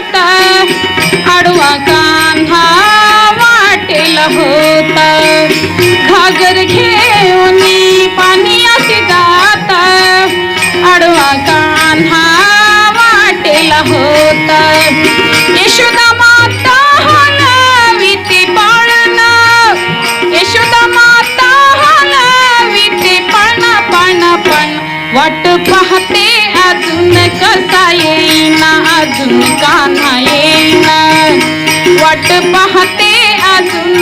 होता आडवा वाटेल होता. घागर घेऊन पाणी असे जात. आडवा कान्हा वाटेल होता. यशोदा वाट पाहते अजून कसा ये वाट पाहते अजून